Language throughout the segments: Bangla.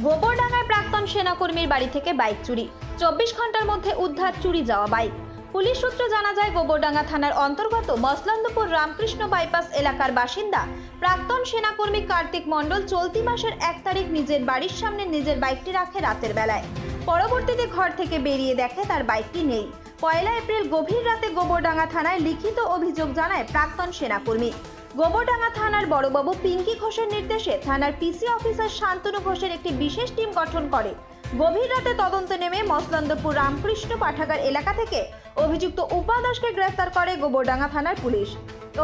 গোবরডাঙ্গায় প্রাক্তন সেনাকর্মীর বাড়ি থেকে বাইক চুরি। চব্বিশ ঘণ্টার মধ্যে উদ্ধার চুরি যাওয়া বাইক। পুলিশ সূত্রে জানা যায়, গোবরডাঙ্গা থানার অন্তর্গত মসলন্দপুর রামকৃষ্ণ বাইপাস এলাকার বাসিন্দা, প্রাক্তন সেনাকর্মী কার্তিক মণ্ডল চলতি মাসের এক তারিখ নিজের বাড়ির সামনে নিজের বাইকটি রাখে রাতের বেলায়। পরবর্তীতে ঘর থেকে বেরিয়ে দেখে তার বাইকটি নেই। পয়লা এপ্রিল গভীর রাতে গোবরডাঙ্গা থানায় লিখিত অভিযোগ জানায় প্রাক্তন সেনাকর্মী। গোবরডাঙ্গা থানার বড়বাবু পিঙ্কি ঘোষের নির্দেশে থানার পিসি অফিসার শান্তনু ঘোষের একটি বিশেষ টিম গঠন করে। গভীর রাতে তদন্তে নেমে মসলন্দপুর রামকৃষ্ণ পাঠাগার এলাকা থেকে অভিযুক্ত উপাদাসকে গ্রেফতার করে গোবরডাঙ্গা থানার পুলিশ।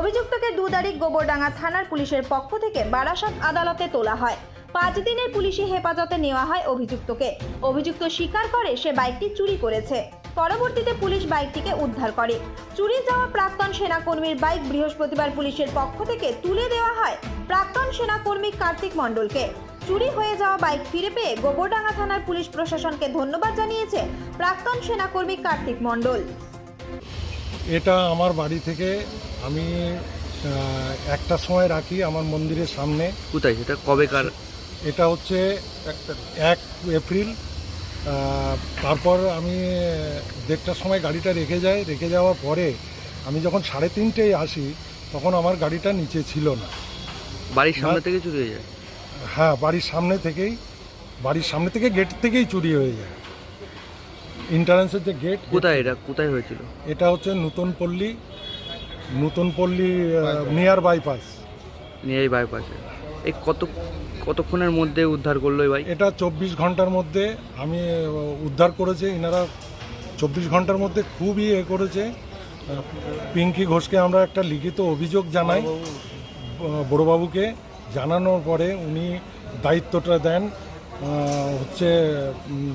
অভিযুক্তকে দু তারিখ গোবরডাঙ্গা থানার পুলিশের পক্ষ থেকে বারাসাত আদালতে তোলা হয়। পাঁচ দিনের পুলিশি হেফাজতে নেওয়া হয় অভিযুক্তকে। অভিযুক্ত স্বীকার করে সে বাইকটি চুরি করেছে। পরবর্তীতে পুলিশ বাইকটিকে উদ্ধার করে। চুরি যাওয়া প্রাক্তন সেনাকর্মীর বাইক বৃহস্পতিবার পুলিশের পক্ষ থেকে তুলে দেওয়া হয় প্রাক্তন সেনাকর্মী কার্তিক মণ্ডলকে। চুরি হয়ে যাওয়া বাইক ফিরে পেয়ে গোবরডাঙ্গা থানার পুলিশ প্রশাসনকে ধন্যবাদ জানিয়েছে প্রাক্তন সেনাকর্মী কার্তিক মণ্ডল। এটা আমার বাড়ি থেকে আমি একটা সময় রাখি আমার মন্দিরের সামনে। কোথায়? সেটা কবেকার? এটা হচ্ছে এক এপ্রিল তারপর আমি দেড়টার সময় গাড়িটা রেখে যাই রেখে যাওয়ার পরে আমি যখন সাড়ে তিনটেয় আসি তখন আমার গাড়িটা নিচে ছিল না। বাড়ির সামনে। থেকে চুরি হয়ে যায়? হ্যাঁ বাড়ির সামনে থেকেই বাড়ির সামনে থেকে গেট থেকেই চুরি হয়ে যায়। ইন্টারেন্সের যে গেট কোথায় এটা? কোথায় হয়েছিল? এটা হচ্ছে নতুন পল্লী নতুন পল্লী নিয়ার বাইপাস নিয়ে এই বাইপাসে এই কত কতক্ষণের মধ্যে উদ্ধার করল ভাই? এটা চব্বিশ ঘণ্টার মধ্যে আমি উদ্ধার করেছে। এনারা চব্বিশ ঘণ্টার মধ্যে খুবই এ করেছে। পিঙ্কি ঘোষকে আমরা একটা লিখিত অভিযোগ জানাই। বড়োবাবুকে জানানোর পরে উনি দায়িত্বটা দেন। হচ্ছে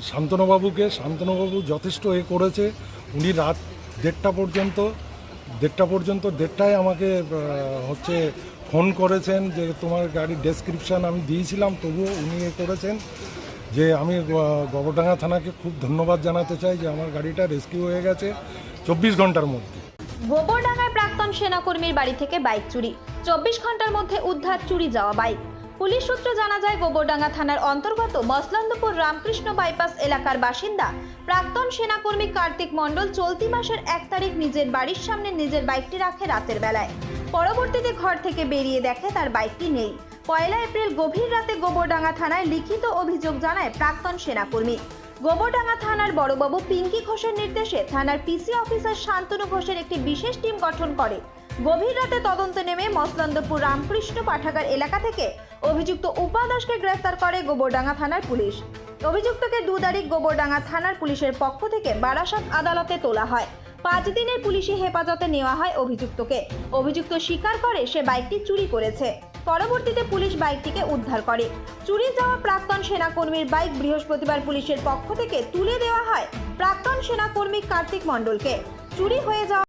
শান্তনুবাবুকে। শান্তনুবাবু যথেষ্ট এ করেছে। উনি রাত দেড়টা পর্যন্ত দেড়টা পর্যন্ত, দেড়টায় আমাকে হচ্ছে ফোন করেছেন যে তোমার গাড়ির ডেসক্রিপশান আমি দিয়েছিলাম, তবুও উনি করেছেন যে আমি গবরডাঙ্গা থানাকে খুব ধন্যবাদ জানাতে চাই যে আমার গাড়িটা রেস্কিউ হয়ে গেছে চব্বিশ ঘণ্টার মধ্যে। গোবরডাঙ্গায় প্রাক্তন সেনাকর্মীর বাড়ি থেকে বাইক চুরি। চব্বিশ ঘণ্টার মধ্যে উদ্ধার চুরি যাওয়া বাইক। পুলিশ সূত্রে জানা যায় গোবরডাঙ্গা থানার অন্তর্গত মসলন্দপুর রামকৃষ্ণ বাইপাস এলাকার বাসিন্দা, প্রাক্তন সেনাকর্মী কার্তিক মণ্ডল চলতি মাসের এক তারিখ নিজের বাড়ির সামনে নিজের বাইকটি রাখে রাতের বেলায়। পরবর্তীতে ঘর থেকে বেরিয়ে দেখে তার বাইকটি নেই। পয়লা এপ্রিল গভীর রাতে গোবরডাঙ্গা থানায় লিখিত অভিযোগ জানায় প্রাক্তন সেনাকর্মী। গোবরডাঙ্গা থানার বড়বাবু পিঙ্কি ঘোষের নির্দেশে থানার পিসি অফিসার শান্তনু ঘোষের একটি বিশেষ টিম গঠন করে। গভীর রাতে তদন্তে নেমে মসলন্দপুর রামকৃষ্ণ পাঠাগার এলাকা থেকে অভিযুক্ত উপাদাসকে গ্রেফতার করে গোবরডাঙ্গা থানার পুলিশ। অভিযুক্তকে দু গোবরডাঙ্গা থানার পুলিশের পক্ষ থেকে বারাসাত আদালতে তোলা হয়। পাঁচ দিনের পুলিশি হেফাজতে নেওয়া হয় অভিযুক্তকে। অভিযুক্ত স্বীকার করে সে বাইকটি চুরি করেছে। পরবর্তীতে পুলিশ বাইকটিকে উদ্ধার করে। চুরি যাওয়া প্রাক্তন সেনাকর্মীর বাইক বৃহস্পতিবার পুলিশের পক্ষ থেকে তুলে দেওয়া হয় প্রাক্তন সেনাকর্মী কার্তিক মণ্ডলকে। চুরি হয়ে যাওয়া